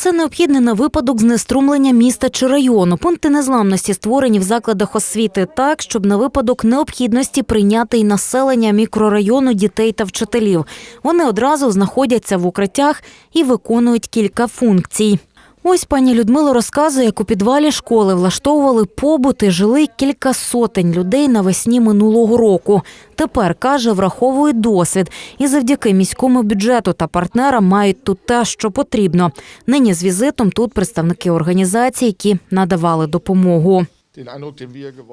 Все необхідне на випадок знеструмлення міста чи району. Пункти незламності створені в закладах освіти так, щоб на випадок необхідності прийняти й населення мікрорайону дітей та вчителів. Вони одразу знаходяться в укриттях і виконують кілька функцій. Ось пані Людмила розказує, як у підвалі школи влаштовували побути, жили кілька сотень людей навесні минулого року. Тепер каже, враховує досвід і завдяки міському бюджету та партнерам мають тут те, що потрібно. Нині з візитом тут представники організацій, які надавали допомогу.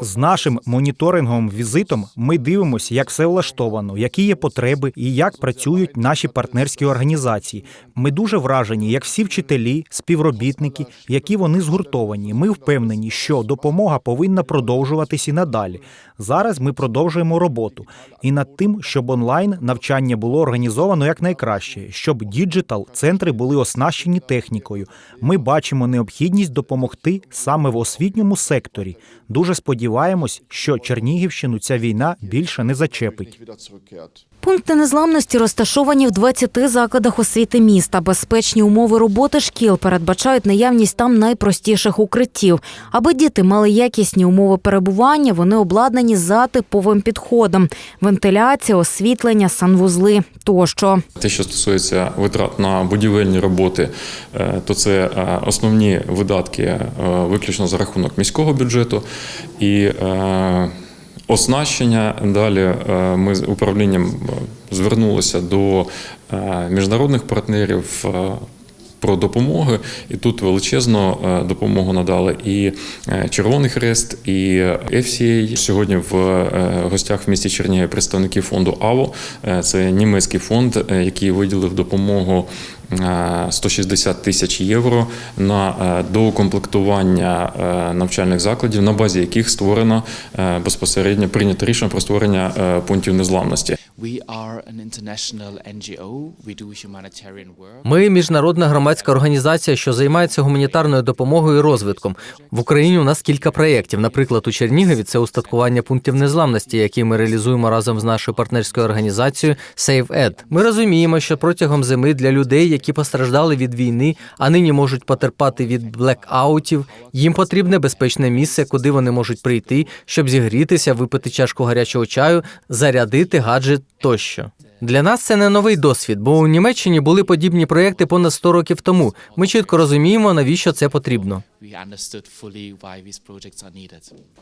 З нашим моніторинговим візитом ми дивимося, як все влаштовано, які є потреби і як працюють наші партнерські організації. Ми дуже вражені, як всі вчителі, співробітники, які вони згуртовані. Ми впевнені, що допомога повинна продовжуватись і надалі. Зараз ми продовжуємо роботу і над тим, щоб онлайн навчання було організовано якнайкраще, щоб діджитал центри були оснащені технікою. Ми бачимо необхідність допомогти саме в освітньому секторі. Дуже сподіваємось, що Чернігівщину ця війна більше не зачепить. Пункти незламності розташовані в 20 закладах освіти міста. Безпечні умови роботи шкіл передбачають наявність там найпростіших укриттів. Аби діти мали якісні умови перебування, вони обладнані за типовим підходом: вентиляція, освітлення, санвузли тощо. Те, що стосується витрат на будівельні роботи, е, то це е, основні видатки е, виключно за рахунок міського бюджету і оснащення. Далі е, ми з управлінням е, звернулися до е, міжнародних партнерів. Е, Про допомоги, і тут величезну е, допомогу надали і е, Червоний Хрест, і FCA. Сьогодні в е, гостях в місті Чернігів представники фонду АВО. Е, Це німецький фонд, е, який виділив допомогу е, 160 тисяч євро на е, доукомплектування е, навчальних закладів, на базі яких створено е, безпосередньо прийнято рішення про створення е, пунктів незламності. Ми міжнародна громадська організація, що займається гуманітарною допомогою і розвитком. В Україні у нас кілька проєктів. Наприклад, у Чернігові це устаткування пунктів незламності, які ми реалізуємо разом з нашою партнерською організацією SaveEd. Ми розуміємо, що протягом зими для людей, які постраждали від війни, а нині можуть потерпати від блекаутів, їм потрібне безпечне місце, куди вони можуть прийти, щоб зігрітися, випити чашку гарячого чаю, зарядити гаджет тощо. Для нас це не новий досвід, бо у Німеччині були подібні проекти понад 100 років тому. Ми чітко розуміємо, навіщо це потрібно.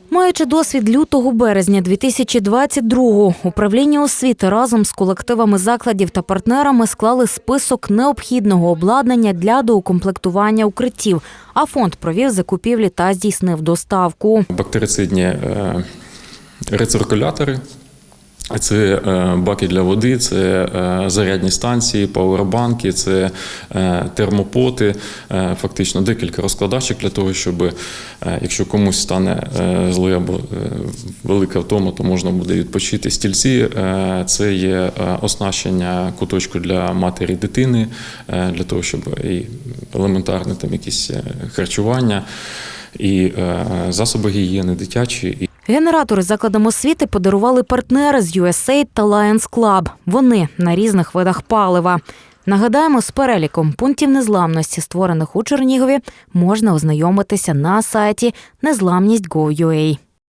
Маючи досвід лютого березня 2022-го, управління освіти разом з колективами закладів та партнерами склали список необхідного обладнання для доукомплектування укриттів. А фонд провів закупівлі та здійснив доставку. Бактерицидні е, рециркулятори. Це е, баки для води, це е, зарядні станції, пауербанки, це е, термопоти, фактично декілька розкладачок для того, щоб якщо комусь стане зле або велика втома, то можна буде відпочити. Стільці це є оснащення куточку для матері дитини, для того, щоб і елементарне там якісь харчування, і засоби гігієни дитячі. Генератори закладам освіти подарували партнери з USAID та Lions Club. Вони на різних видах палива. Нагадаємо, з переліком пунктів незламності, створених у Чернігові, можна ознайомитися на сайті незламність.gov.ua.